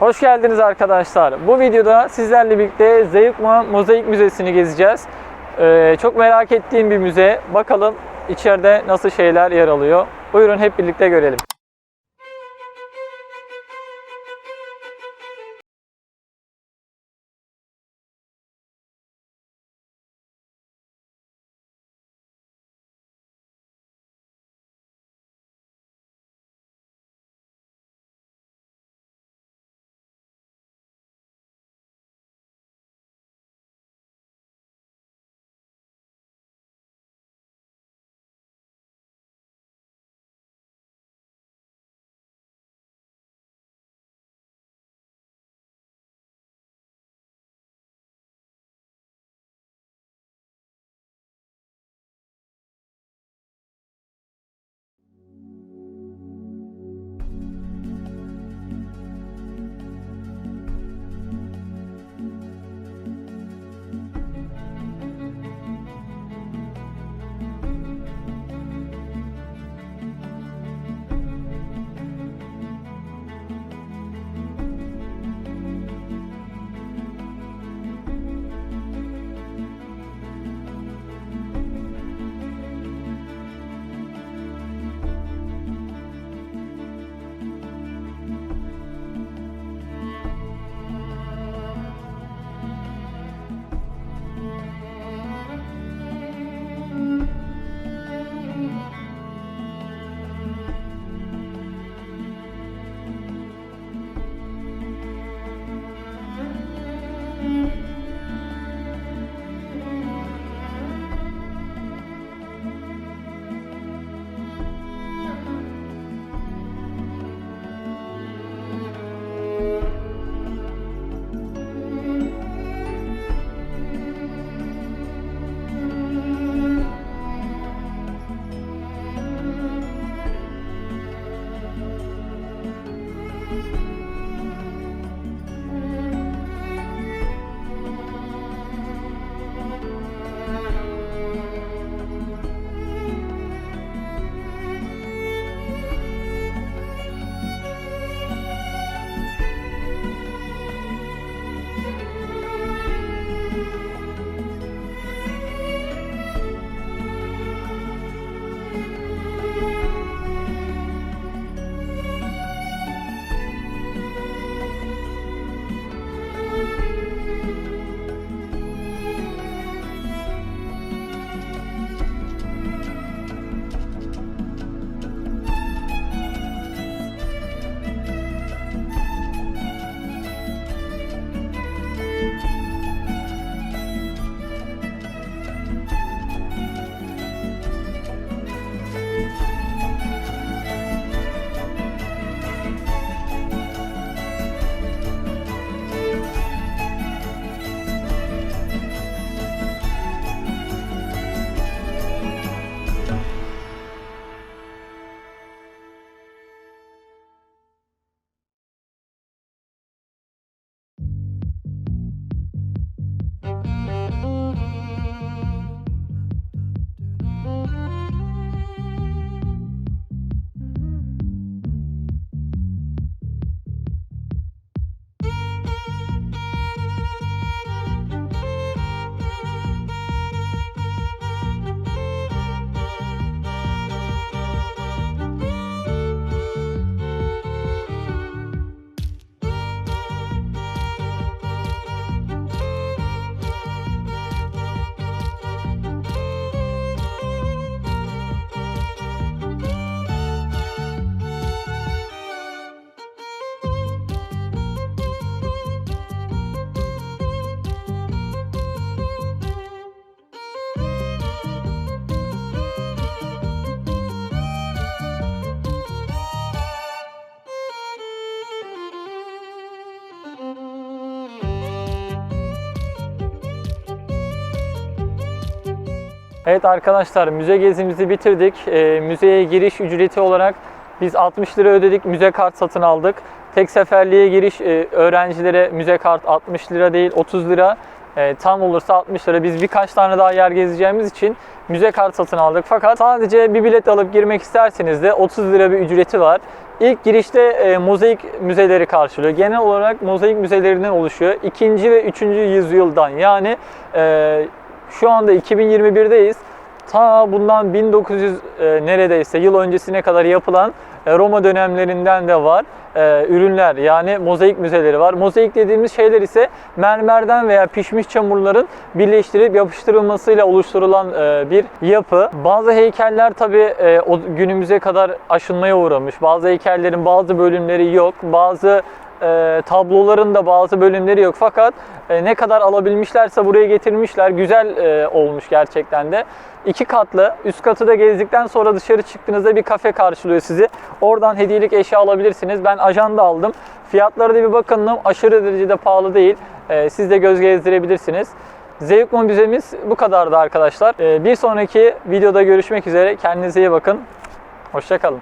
Hoş geldiniz arkadaşlar. Bu videoda sizlerle birlikte Zeyukma Mozaik Müzesi'ni gezeceğiz. Ee, çok merak ettiğim bir müze. Bakalım içeride nasıl şeyler yer alıyor. Buyurun hep birlikte görelim. Evet arkadaşlar müze gezimizi bitirdik. Ee, müzeye giriş ücreti olarak biz 60 lira ödedik. Müze kart satın aldık. Tek seferliğe giriş e, öğrencilere müze kart 60 lira değil 30 lira. E, tam olursa 60 lira. Biz birkaç tane daha yer gezeceğimiz için müze kart satın aldık. Fakat sadece bir bilet alıp girmek isterseniz de 30 lira bir ücreti var. İlk girişte e, mozaik müzeleri karşılıyor. Genel olarak mozaik müzelerinden oluşuyor. İkinci ve üçüncü yüzyıldan yani e, şu anda 2021'deyiz. Ta bundan 1900 e, neredeyse yıl öncesine kadar yapılan e, Roma dönemlerinden de var e, ürünler yani mozaik müzeleri var. Mozaik dediğimiz şeyler ise mermerden veya pişmiş çamurların birleştirilip yapıştırılmasıyla oluşturulan e, bir yapı. Bazı heykeller tabi e, o günümüze kadar aşınmaya uğramış. Bazı heykellerin bazı bölümleri yok. Bazı e, tabloların da bazı bölümleri yok. Fakat e, ne kadar alabilmişlerse buraya getirmişler. Güzel e, olmuş gerçekten de. İki katlı. Üst katı da gezdikten sonra dışarı çıktığınızda bir kafe karşılıyor sizi. Oradan hediyelik eşya alabilirsiniz. Ben ajanda aldım. Fiyatlara da bir bakın. Aşırı derecede pahalı değil. E, siz de göz gezdirebilirsiniz. Zevkmo müzemiz bu kadardı arkadaşlar. E, bir sonraki videoda görüşmek üzere. Kendinize iyi bakın. Hoşçakalın.